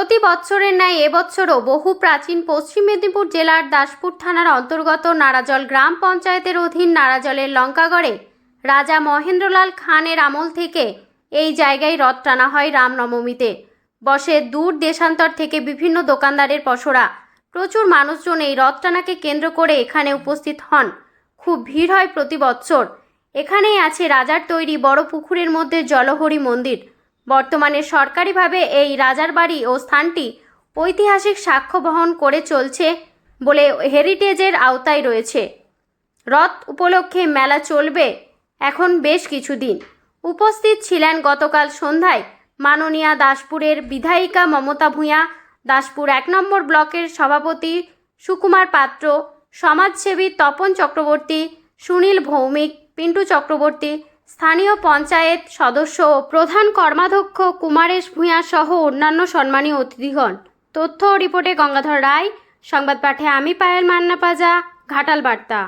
প্রতি বছরের ন্যায় এবছরও বহু প্রাচীন পশ্চিম মেদিনীপুর জেলার দাসপুর থানার অন্তর্গত নারাজল গ্রাম পঞ্চায়েতের অধীন নারাজলের লঙ্কাগড়ে রাজা মহেন্দ্রলাল খানের আমল থেকে এই জায়গায় রথ টানা হয় রামনবমীতে। বসে দূর দেশান্তর থেকে বিভিন্ন দোকানদারের পসরা প্রচুর মানুষজন এই রথ টানাকে কেন্দ্র করে এখানে উপস্থিত হন। খুব ভিড় হয় প্রতি বছর। এখানেই আছে রাজার তৈরি বড় পুকুরের মধ্যে জলহরি মন্দির। বর্তমানে সরকারিভাবে এই রাজার বাড়ি ও স্থানটি ঐতিহাসিক সাক্ষ্য বহন করে চলছে বলে হেরিটেজের আওতায় রয়েছে। রথ উপলক্ষে মেলা চলবে এখন বেশ কিছুদিন। উপস্থিত ছিলেন গতকাল সন্ধ্যায় মাননীয়া দাসপুরের বিধায়িকা মমতা ভূঁইয়া, দাসপুর এক নম্বর ব্লকের সভাপতি সুকুমার পাত্র, সমাজসেবী তপন চক্রবর্তী, সুনীল ভৌমিক, পিন্টু চক্রবর্তী স্থানীয় পঞ্চায়েত সদস্য ও প্রধান কর্মাধ্যক্ষ কুমারেশ ভূঁয়া সহ অন্যান্য সম্মানীয় অতিথিগণ তথ্য ও রিপোর্টে গঙ্গাধর রায়, সংবাদ পাঠে আমি পায়েল মান্না পাজা, ঘাটাল বার্তা।